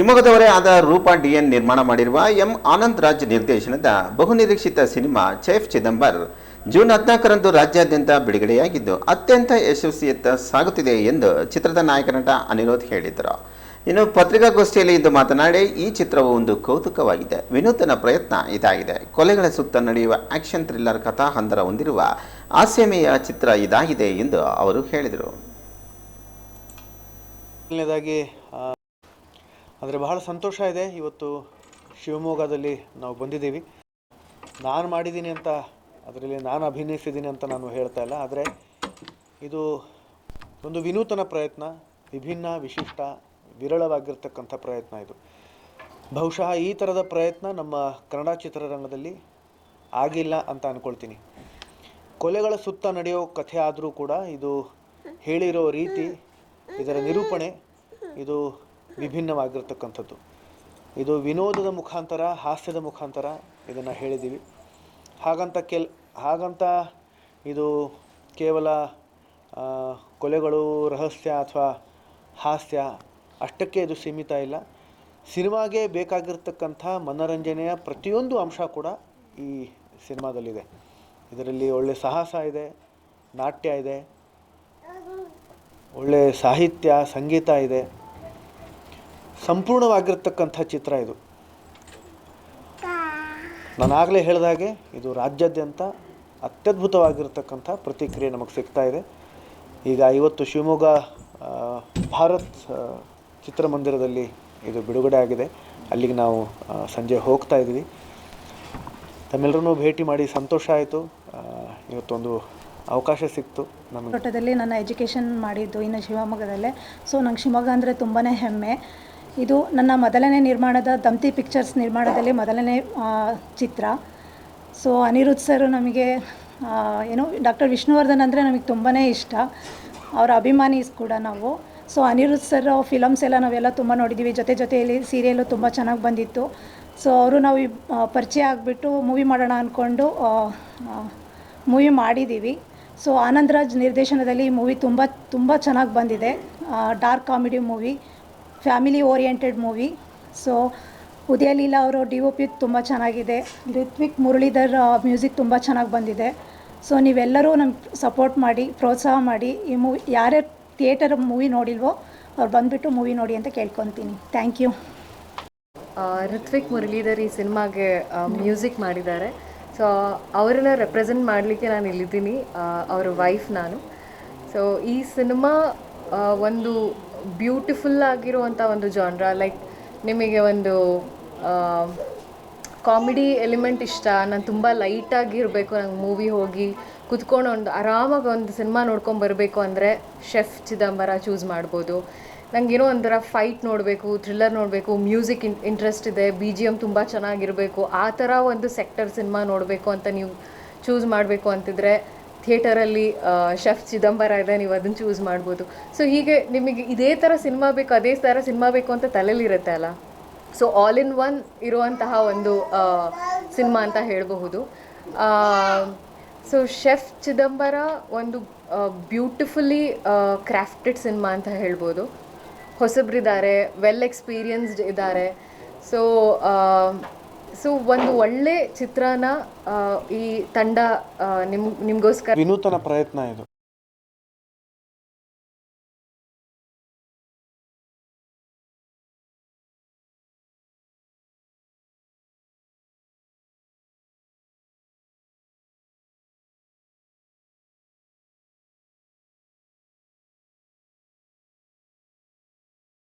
ಶಿವಮೊಗ್ಗದವರೇ ಆದ ರೂಪಾ ಡಿಎನ್ ನಿರ್ಮಾಣ ಮಾಡಿರುವ ಎಂ ಆನಂದ್ ರಾಜ್ ನಿರ್ದೇಶನದ ಬಹುನಿರೀಕ್ಷಿತ ಸಿನಿಮಾ ಚೈಫ್ ಚಿದಂಬರ್ ಜೂನ್ ಹದಿನಾಲ್ಕರಂದು ರಾಜ್ಯಾದ್ಯಂತ ಬಿಡುಗಡೆಯಾಗಿದ್ದು, ಅತ್ಯಂತ ಯಶಸ್ವಿಯತ್ತ ಸಾಗುತ್ತಿದೆ ಎಂದು ಚಿತ್ರದ ನಾಯಕ ನಟ ಅನಿರೋಧ್ ಹೇಳಿದರು. ಇನ್ನು ಪತ್ರಿಕಾಗೋಷ್ಠಿಯಲ್ಲಿ ಇಂದು ಮಾತನಾಡಿ, ಈ ಚಿತ್ರವು ಒಂದು ಕೌತುಕವಾಗಿದೆ. ವಿನೂತನ ಪ್ರಯತ್ನ ಇದಾಗಿದೆ. ಕೊಲೆಗಳ ಸುತ್ತ ನಡೆಯುವ ಆಕ್ಷನ್ ಥ್ರಿಲ್ಲರ್ ಕಥಾ ಹಂದರ ಹೊಂದಿರುವ ಹಾಸ್ಯಮಯ ಚಿತ್ರ ಇದಾಗಿದೆ ಎಂದು ಅವರು ಹೇಳಿದರು. ಅಂದರೆ ಬಹಳ ಸಂತೋಷ ಇದೆ. ಇವತ್ತು ಶಿವಮೊಗ್ಗದಲ್ಲಿ ನಾವು ಬಂದಿದ್ದೀವಿ. ನಾನು ಮಾಡಿದ್ದೀನಿ ಅಂತ, ಅದರಲ್ಲಿ ನಾನು ಅಭಿನಯಿಸಿದ್ದೀನಿ ಅಂತ ನಾನು ಹೇಳ್ತಾ ಇಲ್ಲ. ಆದರೆ ಇದು ಒಂದು ವಿನೂತನ ಪ್ರಯತ್ನ, ವಿಭಿನ್ನ, ವಿಶಿಷ್ಟ, ವಿರಳವಾಗಿರ್ತಕ್ಕಂಥ ಪ್ರಯತ್ನ ಇದು. ಬಹುಶಃ ಈ ಥರದ ಪ್ರಯತ್ನ ನಮ್ಮ ಕನ್ನಡ ಚಿತ್ರರಂಗದಲ್ಲಿ ಆಗಿಲ್ಲ ಅಂತ ಅಂದ್ಕೊಳ್ತೀನಿ ಕೊಲೆಗಳ ಸುತ್ತ ನಡೆಯೋ ಕಥೆ ಆದರೂ ಕೂಡ ಇದು ಹೇಳಿರೋ ರೀತಿ, ಇದರ ನಿರೂಪಣೆ, ಇದು ವಿಭಿನ್ನವಾಗಿರ್ತಕ್ಕಂಥದ್ದು. ಇದು ವಿನೋದದ ಮುಖಾಂತರ, ಹಾಸ್ಯದ ಮುಖಾಂತರ ಇದನ್ನು ಹೇಳಿದ್ದೀವಿ. ಹಾಗಂತ ಕೆಲ್, ಹಾಗಂತ ಇದು ಕೇವಲ ಕೊಲೆಗಳು, ರಹಸ್ಯ ಅಥವಾ ಹಾಸ್ಯ ಅಷ್ಟಕ್ಕೆ ಇದು ಸೀಮಿತ ಇಲ್ಲ. ಸಿನಿಮಾಗೆ ಬೇಕಾಗಿರ್ತಕ್ಕಂಥ ಮನೋರಂಜನೆಯ ಪ್ರತಿಯೊಂದು ಅಂಶ ಕೂಡ ಈ ಸಿನಿಮಾದಲ್ಲಿದೆ. ಇದರಲ್ಲಿ ಒಳ್ಳೆ ಸಾಹಸ ಇದೆ, ನಾಟ್ಯ ಇದೆ ಒಳ್ಳೆಯ ಸಾಹಿತ್ಯ, ಸಂಗೀತ ಇದೆ. ಸಂಪೂರ್ಣವಾಗಿರ್ತಕ್ಕಂಥ ಚಿತ್ರ ಇದು. ನಾನು ಆಗಲೇ ಹೇಳಿದಾಗೆ ಇದು ರಾಜ್ಯಾದ್ಯಂತ ಅತ್ಯದ್ಭುತವಾಗಿರ್ತಕ್ಕಂಥ ಪ್ರತಿಕ್ರಿಯೆ ನಮಗೆ ಸಿಗ್ತಾ ಇದೆ. ಈಗ ಇವತ್ತು ಶಿವಮೊಗ್ಗ ಭಾರತ್ ಚಿತ್ರಮಂದಿರದಲ್ಲಿ ಇದು ಬಿಡುಗಡೆ ಆಗಿದೆ. ಅಲ್ಲಿಗೆ ನಾವು ಸಂಜೆ ಹೋಗ್ತಾ ಇದ್ವಿ ತಮ್ಮೆಲ್ಲರನ್ನೂ ಭೇಟಿ ಮಾಡಿ ಸಂತೋಷ ಆಯಿತು. ಇವತ್ತೊಂದು ಅವಕಾಶ ಸಿಕ್ತು ನಮ್ಮ ತೋಟದಲ್ಲಿ ನನ್ನ ಎಜುಕೇಷನ್ ಮಾಡಿದ್ದು ಇನ್ನು ಶಿವಮೊಗ್ಗದಲ್ಲೇ. ಸೊ ನಂಗೆ ಶಿವಮೊಗ್ಗ ಅಂದರೆ ತುಂಬಾ ಹೆಮ್ಮೆ. ಇದು ನನ್ನ ಮೊದಲನೇ ನಿರ್ಮಾಣದ ದಂತಿ ಪಿಕ್ಚರ್ಸ್ ನಿರ್ಮಾಣದಲ್ಲಿ ಮೊದಲನೇ ಚಿತ್ರ. ಸೊ ಅನಿರುದ್ಧ್ ಸರ್ ನಮಗೆ ಏನು, ಡಾಕ್ಟರ್ ವಿಷ್ಣುವರ್ಧನ್ ಅಂದರೆ ನಮಗೆ ತುಂಬಾ ಇಷ್ಟ. ಅವರ ಅಭಿಮಾನೀಸ್ ಕೂಡ ನಾವು. ಸೊ ಅನಿರುದ್ಧ್ ಸರ್ ಫಿಲಮ್ಸ್ ಎಲ್ಲ ನಾವೆಲ್ಲ ತುಂಬ ನೋಡಿದ್ದೀವಿ ಜೊತೆ ಜೊತೆಯಲ್ಲಿ ಸೀರಿಯಲು ತುಂಬ ಚೆನ್ನಾಗಿ ಬಂದಿತ್ತು. ಸೊ, ಅವರು ನಾವು ಪರಿಚಯ ಆಗಿಬಿಟ್ಟು ಮೂವಿ ಮಾಡೋಣ ಅಂದ್ಕೊಂಡು ಮೂವಿ ಮಾಡಿದ್ದೀವಿ ಸೊ, ಆನಂದ್ ರಾಜ್ ನಿರ್ದೇಶನದಲ್ಲಿ ಮೂವಿ ತುಂಬ ತುಂಬ ಚೆನ್ನಾಗಿ ಬಂದಿದೆ. Dark comedy movie family oriented movie. So Udaya Leela ಅವರು ಡಿ ಒ ಪಿ ತುಂಬ ಚೆನ್ನಾಗಿದೆ. ರಿತ್ವಿಕ್ ಮುರಳೀಧರ್ ಮ್ಯೂಸಿಕ್ ತುಂಬ ಚೆನ್ನಾಗಿ ಬಂದಿದೆ. ಸೊ ನೀವೆಲ್ಲರೂ ನಮ್ಗೆ ಸಪೋರ್ಟ್ ಮಾಡಿ, ಪ್ರೋತ್ಸಾಹ ಮಾಡಿ, ಈ ಮೂವಿ ಯಾರ್ಯಾರು ಥಿಯೇಟರ್ ಮೂವಿ ನೋಡಿಲ್ವೋ, ಅವ್ರು ಬಂದುಬಿಟ್ಟು ಮೂವಿ ನೋಡಿ ಅಂತ ಕೇಳ್ಕೊತೀನಿ. ಥ್ಯಾಂಕ್ ಯು ರಿತ್ವಿಕ್ ಋತ್ವಿಕ್ ಮುರಳೀಧರ್ ಈ ಸಿನಿಮಾಗೆ ಮ್ಯೂಸಿಕ್ ಮಾಡಿದ್ದಾರೆ. ಸೊ ಅವರನ್ನ ರೆಪ್ರೆಸೆಂಟ್ ಮಾಡಲಿಕ್ಕೆ ನಾನು ಇಲ್ಲಿದ್ದೀನಿ ಅವರ ವೈಫ್ ನಾನು. ಸೊ ಈ ಸಿನಿಮಾ ಒಂದು ಬ್ಯೂಟಿಫುಲ್ ಆಗಿರುವಂಥ ಒಂದು ಜಾನ್ರ ಲೈಕ್ ನಿಮಗೆ ಒಂದು ಕಾಮಿಡಿ ಎಲಿಮೆಂಟ್ ಇಷ್ಟ ನಾನು ತುಂಬ ಲೈಟಾಗಿರಬೇಕು ನಂಗೆ ಮೂವಿ ಹೋಗಿ ಕುತ್ಕೊಂಡು ಒಂದು ಆರಾಮಾಗಿ ಒಂದು ಸಿನಿಮಾ ನೋಡ್ಕೊಂಡು ಬರಬೇಕು ಅಂದರೆ ಶೆಫ್ ಚಿದಂಬರ ಚೂಸ್ ಮಾಡ್ಬೋದು. ನನಗೇನೋ ಒಂಥರ ಫೈಟ್ ನೋಡಬೇಕು ಥ್ರಿಲ್ಲರ್ ನೋಡಬೇಕು ಮ್ಯೂಸಿಕ್ ಇನ್ ಇಂಟ್ರೆಸ್ಟ್ ಇದೆ ಬಿ ಜಿ ಎಂ ತುಂಬ ಚೆನ್ನಾಗಿರಬೇಕು, ಆ ಥರ ಒಂದು ಸೆಕ್ಟರ್ ಸಿನಿಮಾ ನೋಡಬೇಕು ಅಂತ ನೀವು ಚೂಸ್ ಮಾಡಬೇಕು ಅಂತಿದ್ರೆ ಥಿಯೇಟರಲ್ಲಿ ಶೆಫ್ ಚಿದಂಬರ ಇದೆ, ನೀವು ಅದನ್ನು ಚೂಸ್ ಮಾಡ್ಬೋದು. ಸೊ ಹೀಗೆ ನಿಮಗೆ ಇದೇ ಥರ ಸಿನಿಮಾ ಬೇಕು, ಅದೇ ಥರ ಸಿನಿಮಾ ಬೇಕು ಅಂತ ತಲೆಯಲ್ಲಿರುತ್ತೆ ಅಲ್ಲ? ಸೊ ಆಲ್ ಇನ್ ಒನ್ ಇರುವಂತಹ ಒಂದು ಸಿನಿಮಾ ಅಂತ ಹೇಳಬಹುದು. ಸೊ ಶೆಫ್ ಚಿದಂಬರ ಒಂದು ಬ್ಯೂಟಿಫುಲ್ಲಿ ಕ್ರಾಫ್ಟೆಡ್ ಸಿನಿಮಾ ಅಂತ ಹೇಳ್ಬೋದು. ಹೊಸಬ್ರಿದ್ದಾರೆ ವೆಲ್ ಎಕ್ಸ್ಪೀರಿಯನ್ಸ್ಡ್ ಇದ್ದಾರೆ. ಸೊ ಸೊ ಒಂದು ಒಳ್ಳೆ ಚಿತ್ರನ ಈ ತಂಡ ನಿಮ್ ನಿಮಗೋಸ್ಕರ. ವಿನೂತನ ಪ್ರಯತ್ನ ಇದು.